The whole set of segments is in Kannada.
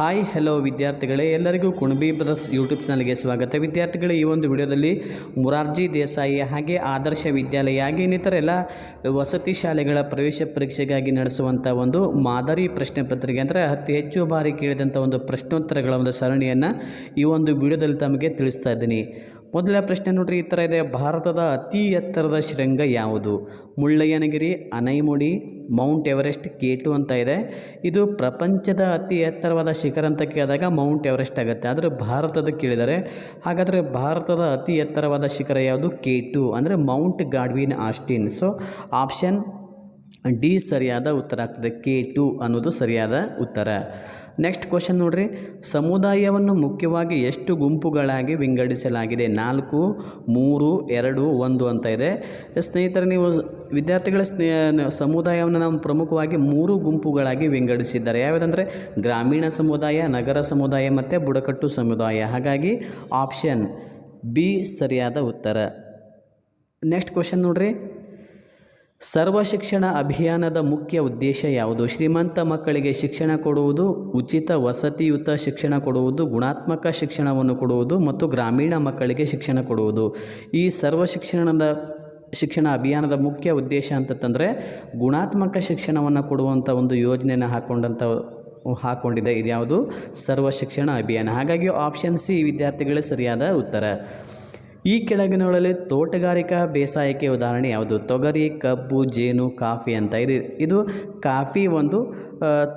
ಹಾಯ್ ಹಲೋ ವಿದ್ಯಾರ್ಥಿಗಳೇ, ಎಲ್ಲರಿಗೂ ಕುಣಬಿ ಬ್ರದರ್ಸ್ ಯೂಟ್ಯೂಬ್ ಚಾನಲ್ಗೆ ಸ್ವಾಗತ. ವಿದ್ಯಾರ್ಥಿಗಳೇ, ಈ ಒಂದು ವಿಡಿಯೋದಲ್ಲಿ ಮುರಾರ್ಜಿ ದೇಸಾಯಿ ಹಾಗೆ ಆದರ್ಶ ವಿದ್ಯಾಲಯ ಹಾಗೆ ಇನ್ನಿತರ ಎಲ್ಲ ವಸತಿ ಶಾಲೆಗಳ ಪ್ರವೇಶ ಪರೀಕ್ಷೆಗಾಗಿ ನಡೆಸುವಂಥ ಒಂದು ಮಾದರಿ ಪ್ರಶ್ನೆ ಪತ್ರಿಕೆ ಅಂದರೆ ಅತಿ ಹೆಚ್ಚು ಬಾರಿ ಕೇಳಿದಂಥ ಒಂದು ಪ್ರಶ್ನೋತ್ತರಗಳ ಒಂದು ಸರಣಿಯನ್ನು ಈ ಒಂದು ವಿಡಿಯೋದಲ್ಲಿ ತಮಗೆ ತಿಳಿಸ್ತಾ ಇದ್ದೀನಿ. ಮೊದಲ ಪ್ರಶ್ನೆ ನೋಡ್ರಿ, ಈ ಥರ ಇದೆ. ಭಾರತದ ಅತಿ ಎತ್ತರದ ಶೃಂಗ ಯಾವುದು? Mullayyanagiri, Anaimudi, mount Everest K two ಅಂತ ಇದೆ. ಇದು ಪ್ರಪಂಚದ ಅತಿ ಎತ್ತರವಾದ ಶಿಖರ ಅಂತ ಕೇಳಿದಾಗ ಮೌಂಟ್ ಎವರೆಸ್ಟ್ ಆಗುತ್ತೆ. ಆದರೆ ಭಾರತದ ಕೇಳಿದರೆ, ಹಾಗಾದರೆ ಭಾರತದ ಅತಿ ಎತ್ತರವಾದ ಶಿಖರ ಯಾವುದು? K two. ಅಂದರೆ mount Godwin Austen. So option D ಸರಿಯಾದ ಉತ್ತರ ಆಗ್ತದೆ, ಕೆ ಟು ಅನ್ನೋದು ಸರಿಯಾದ ಉತ್ತರ. ನೆಕ್ಸ್ಟ್ ಕ್ವಶನ್ ನೋಡ್ರಿ. ಸಮುದಾಯವನ್ನು ಮುಖ್ಯವಾಗಿ ಎಷ್ಟು ಗುಂಪುಗಳಾಗಿ ವಿಂಗಡಿಸಲಾಗಿದೆ? ನಾಲ್ಕು, ಮೂರು, ಎರಡು, ಒಂದು ಅಂತ ಇದೆ. ಸ್ನೇಹಿತರೆ, ನೀವು ವಿದ್ಯಾರ್ಥಿಗಳ ಸ್ನೇಹ ಸಮುದಾಯವನ್ನು ನಾವು ಪ್ರಮುಖವಾಗಿ ಮೂರು ಗುಂಪುಗಳಾಗಿ ವಿಂಗಡಿಸಿದ್ದಾರೆ. ಯಾವುದಂದರೆ ಗ್ರಾಮೀಣ ಸಮುದಾಯ, ನಗರ ಸಮುದಾಯ ಮತ್ತು ಬುಡಕಟ್ಟು ಸಮುದಾಯ. ಹಾಗಾಗಿ ಆಪ್ಷನ್ ಬಿ ಸರಿಯಾದ ಉತ್ತರ. ನೆಕ್ಸ್ಟ್ ಕ್ವಶನ್ ನೋಡ್ರಿ. ಸರ್ವ ಶಿಕ್ಷಣ ಅಭಿಯಾನದ ಮುಖ್ಯ ಉದ್ದೇಶ ಯಾವುದು? ಶ್ರೀಮಂತ ಮಕ್ಕಳಿಗೆ ಶಿಕ್ಷಣ ಕೊಡುವುದು, ಉಚಿತ ವಸತಿಯುತ ಶಿಕ್ಷಣ ಕೊಡುವುದು, ಗುಣಾತ್ಮಕ ಶಿಕ್ಷಣವನ್ನು ಕೊಡುವುದು ಮತ್ತು ಗ್ರಾಮೀಣ ಮಕ್ಕಳಿಗೆ ಶಿಕ್ಷಣ ಕೊಡುವುದು. ಈ ಸರ್ವ ಶಿಕ್ಷಣದ, ಶಿಕ್ಷಣ ಅಭಿಯಾನದ ಮುಖ್ಯ ಉದ್ದೇಶ ಅಂತಂದರೆ ಗುಣಾತ್ಮಕ ಶಿಕ್ಷಣವನ್ನು ಕೊಡುವಂಥ ಒಂದು ಯೋಜನೆಯನ್ನು ಹಾಕ್ಕೊಂಡಂಥ ಹಾಕ್ಕೊಂಡಿದೆ ಇದ್ಯಾವುದು? ಸರ್ವ ಶಿಕ್ಷಣ ಅಭಿಯಾನ. ಹಾಗಾಗಿ ಆಪ್ಷನ್ ಸಿ ವಿದ್ಯಾರ್ಥಿಗಳೇ ಸರಿಯಾದ ಉತ್ತರ. ಈ ಕೆಳಗಿನಗಳಲ್ಲಿ ತೋಟಗಾರಿಕಾ ಬೇಸಾಯಕ್ಕೆ ಉದಾಹರಣೆ ಯಾವುದು? ತೊಗರಿ, ಕಬ್ಬು, ಜೇನು, ಕಾಫಿ ಅಂತ ಇದೆ. ಇದು ಕಾಫಿ ಒಂದು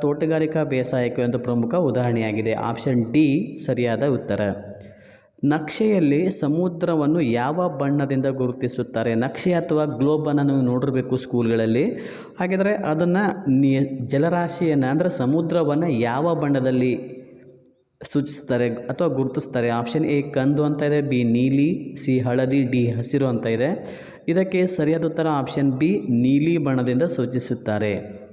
ತೋಟಗಾರಿಕಾ ಬೇಸಾಯಕ್ಕೆ ಒಂದು ಪ್ರಮುಖ ಉದಾಹರಣೆಯಾಗಿದೆ. ಆಪ್ಷನ್ ಡಿ, ಸರಿಯಾದ ಉತ್ತರ. ನಕ್ಷೆಯಲ್ಲಿ ಸಮುದ್ರವನ್ನು ಯಾವ ಬಣ್ಣದಿಂದ ಗುರುತಿಸುತ್ತಾರೆ? ನಕ್ಷೆ ಅಥವಾ ಗ್ಲೋಬನ್ನು ನೋಡಿರಬೇಕು ಸ್ಕೂಲ್ಗಳಲ್ಲಿ. ಹಾಗಿದ್ರೆ ಅದನ್ನು ನಿ ಜಲರಾಶಿಯನ್ನು ಅಂದರೆ ಸಮುದ್ರವನ್ನು ಯಾವ ಬಣ್ಣದಲ್ಲಿ ಸೂಚಿಸ್ತಾರೆ ಅಥವಾ ಗುರುತಿಸ್ತಾರೆ. ಆಪ್ಷನ್ ಎ ಕಂದು ಅಂತ ಇದೆ. ಬಿ ನೀಲಿ. ಸಿ ಹಳದಿ. ಡಿ ಹಸಿರು ಅಂತ ಇದೆ. ಇದಕ್ಕೆ ಸರಿಯಾದ ಉತ್ತರ ಆಪ್ಷನ್ ಬಿ ನೀಲಿ ಬಣ್ಣದಿಂದ ಸೂಚಿಸುತ್ತಾರೆ.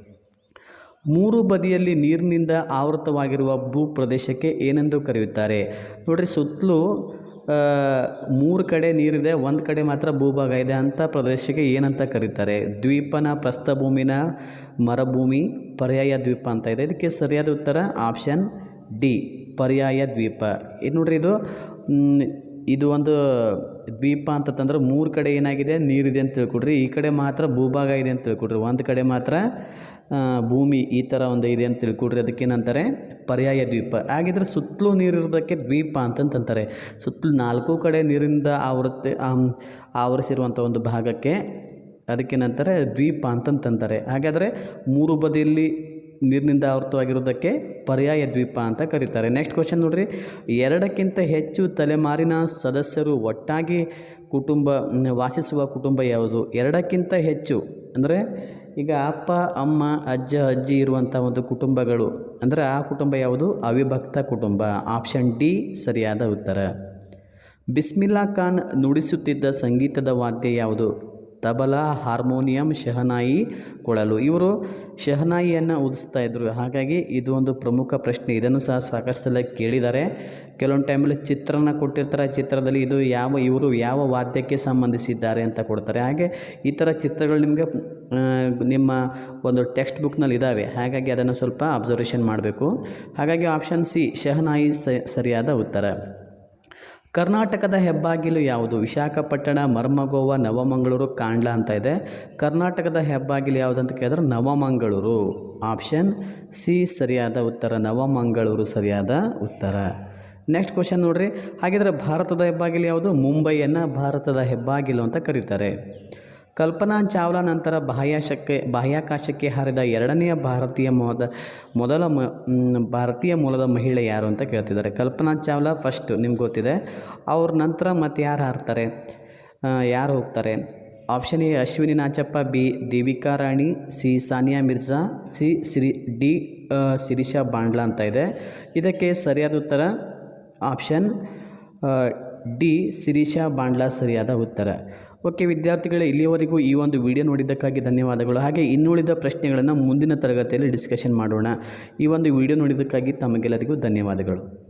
ಮೂರು ಬದಿಯಲ್ಲಿ ನೀರಿನಿಂದ ಆವೃತವಾಗಿರುವ ಭೂ ಪ್ರದೇಶಕ್ಕೆ ಏನೆಂದು ಕರೆಯುತ್ತಾರೆ? ನೋಡಿರಿ, ಸುತ್ತಲೂ ಮೂರು ಕಡೆ ನೀರಿದೆ. ಒಂದು ಕಡೆ ಮಾತ್ರ ಭೂಭಾಗ ಇದೆ ಅಂತ ಪ್ರದೇಶಕ್ಕೆ ಏನಂತ ಕರೀತಾರೆ? ದ್ವೀಪನ, ಪ್ರಸ್ಥಭೂಮಿನ, ಮರಭೂಮಿ, ಪರ್ಯಾಯ ದ್ವೀಪ ಅಂತ ಇದೆ. ಇದಕ್ಕೆ ಸರಿಯಾದ ಉತ್ತರ ಆಪ್ಷನ್ ಡಿ ಪರ್ಯಾಯ ದ್ವೀಪ. ಇದು ನೋಡ್ರಿ ಇದು ಇದು ಒಂದು ದ್ವೀಪ ಅಂತಂದ್ರೆ ಮೂರು ಕಡೆ ಏನಾಗಿದೆ? ನೀರಿದೆ ಅಂತ ತಿಳ್ಕೊಡ್ರಿ. ಈ ಕಡೆ ಮಾತ್ರ ಭೂಭಾಗ ಇದೆ ಅಂತ ತಿಳ್ಕೊಡ್ರಿ. ಒಂದು ಕಡೆ ಮಾತ್ರ ಭೂಮಿ ಈ ಥರ ಒಂದು ಇದೆ ಅಂತ ತಿಳ್ಕೊಡ್ರಿ. ಅದಕ್ಕೇನಂತಾರೆ ಪರ್ಯಾಯ ದ್ವೀಪ. ಹಾಗಿದ್ರೆ ಸುತ್ತಲೂ ನೀರಿರೋದಕ್ಕೆ ದ್ವೀಪ ಅಂತಂತಂತಾರೆ ಸುತ್ತಲೂ ನಾಲ್ಕು ಕಡೆ ನೀರಿಂದ ಆವೃತ್ತಿ ಆವರಿಸಿರುವಂಥ ಒಂದು ಭಾಗಕ್ಕೆ ಅದಕ್ಕೇನಂತಾರೆ ದ್ವೀಪ ಅಂತಂತಂತಾರೆ ಹಾಗಾದರೆ ಮೂರು ಬದಿಯಲ್ಲಿ ನೀರಿನಿಂದ ಆವೃತವಾಗಿರೋದಕ್ಕೆ ಪರ್ಯಾಯ ದ್ವೀಪ ಅಂತ ಕರೀತಾರೆ. ನೆಕ್ಸ್ಟ್ ಕ್ವಶನ್ ನೋಡ್ರಿ. ಎರಡಕ್ಕಿಂತ ಹೆಚ್ಚು ತಲೆಮಾರಿನ ಸದಸ್ಯರು ಒಟ್ಟಾಗಿ ಕುಟುಂಬ, ವಾಸಿಸುವ ಕುಟುಂಬ ಯಾವುದು? ಎರಡಕ್ಕಿಂತ ಹೆಚ್ಚು ಅಂದರೆ ಈಗ ಅಪ್ಪ, ಅಮ್ಮ, ಅಜ್ಜ, ಅಜ್ಜಿ ಇರುವಂಥ ಒಂದು ಕುಟುಂಬಗಳು ಅಂದರೆ ಆ ಕುಟುಂಬ ಯಾವುದು? ಅವಿಭಕ್ತ ಕುಟುಂಬ. ಆಪ್ಷನ್ ಡಿ ಸರಿಯಾದ ಉತ್ತರ. ಬಿಸ್ಮಿಲ್ಲಾ ಖಾನ್ ನುಡಿಸುತ್ತಿದ್ದ ಸಂಗೀತದ ವಾದ್ಯ ಯಾವುದು? ತಬಲಾ ಹಾರ್ಮೋನಿಯಂ ಶಹನಾಯಿ ಕೊಳಲು ಇವರು ಶಹನಾಯಿಯನ್ನು ಉದಿಸ್ತಾ ಇದ್ದರು ಹಾಗಾಗಿ ಇದು ಒಂದು ಪ್ರಮುಖ ಪ್ರಶ್ನೆ. ಇದನ್ನು ಸಹ ಸಾಕಷ್ಟು ಸಲ ಕೇಳಿದ್ದಾರೆ. ಕೆಲವೊಂದು ಟೈಮಲ್ಲಿ ಚಿತ್ರನ ಕೊಟ್ಟಿರ್ತಾರೆ. ಚಿತ್ರದಲ್ಲಿ ಇದು ಯಾವ, ಇವರು ಯಾವ ವಾದ್ಯಕ್ಕೆ ಸಂಬಂಧಿಸಿದ್ದಾರೆ ಅಂತ ಕೊಡ್ತಾರೆ. ಹಾಗೆ ಈ ಥರ ಚಿತ್ರಗಳು ನಿಮಗೆ ನಿಮ್ಮ ಒಂದು ಟೆಕ್ಸ್ಟ್ ಬುಕ್ನಲ್ಲಿ ಇದ್ದಾವೆ ಹಾಗಾಗಿ ಅದನ್ನು ಸ್ವಲ್ಪ ಅಬ್ಸರ್ವೇಷನ್ ಮಾಡಬೇಕು. ಹಾಗಾಗಿ ಆಪ್ಷನ್ ಸಿ ಶಹನಾಯಿ ಸರಿಯಾದ ಉತ್ತರ. ಕರ್ನಾಟಕದ ಹೆಬ್ಬಾಗಿಲು ಯಾವುದು? ವಿಶಾಖಪಟ್ಟಣ, ಮರ್ಮಗೋವ, ನವಮಂಗಳೂರು, ಕಾಂಡ್ಲ ಅಂತ ಇದೆ. ಕರ್ನಾಟಕದ ಹೆಬ್ಬಾಗಿಲು ಯಾವುದು ಅಂತ ಕೇಳಿದ್ರೆ ನವಮಂಗಳೂರು. ಆಪ್ಷನ್ ಸಿ, ಸರಿಯಾದ ಉತ್ತರ. ನವಮಂಗಳೂರು ಸರಿಯಾದ ಉತ್ತರ. ನೆಕ್ಸ್ಟ್ ಕ್ವಶನ್ ನೋಡ್ರಿ. ಹಾಗಿದ್ರೆ ಭಾರತದ ಹೆಬ್ಬಾಗಿಲು ಯಾವುದು? ಮುಂಬೈಯನ್ನು ಭಾರತದ ಹೆಬ್ಬಾಗಿಲು ಅಂತ ಕರೀತಾರೆ. ಕಲ್ಪನಾ ಚಾವ್ಲಾ ನಂತರ ಬಾಹ್ಯಾಶಕ್ಕೆ, ಬಾಹ್ಯಾಕಾಶಕ್ಕೆ ಹಾರಿದ ಎರಡನೆಯ ಭಾರತೀಯ ಮೊದ, ಮೊದಲ ಮ ಭಾರತೀಯ ಮೂಲದ ಮಹಿಳೆ ಯಾರು ಅಂತ ಕೇಳ್ತಿದ್ದಾರೆ. ಕಲ್ಪನಾ ಚಾವ್ಲಾ ಫಸ್ಟ್ ನಿಮ್ಗೆ ಗೊತ್ತಿದೆ. ಅವ್ರ ನಂತರ ಮತ್ತೆ ಯಾರು ಹಾರ್ತಾರೆ? ಯಾರು ಹೋಗ್ತಾರೆ? Option A Ashwini Nachappa, B Devika Rani, C Sania Mirza, C Siri, D Sirisha Bandla ಅಂತ ಇದೆ. ಇದಕ್ಕೆ ಸರಿಯಾದ ಉತ್ತರ ಆಪ್ಷನ್ ಡಿ ಸಿರಿಷಾ ಬಾಂಡ್ಲಾ ಸರಿಯಾದ ಉತ್ತರ. ಓಕೆ ವಿದ್ಯಾರ್ಥಿಗಳೇ, ಇಲ್ಲಿಯವರೆಗೂ ಈ ಒಂದು ವಿಡಿಯೋ ನೋಡಿದ್ದಕ್ಕಾಗಿ ಧನ್ಯವಾದಗಳು. ಹಾಗೆ ಇನ್ನುಳಿದ ಪ್ರಶ್ನೆಗಳನ್ನು ಮುಂದಿನ ತರಗತಿಯಲ್ಲಿ ಡಿಸ್ಕಷನ್ ಮಾಡೋಣ. ಈ ಒಂದು ವಿಡಿಯೋ ನೋಡಿದ್ದಕ್ಕಾಗಿ ತಮಗೆಲ್ಲರಿಗೂ ಧನ್ಯವಾದಗಳು.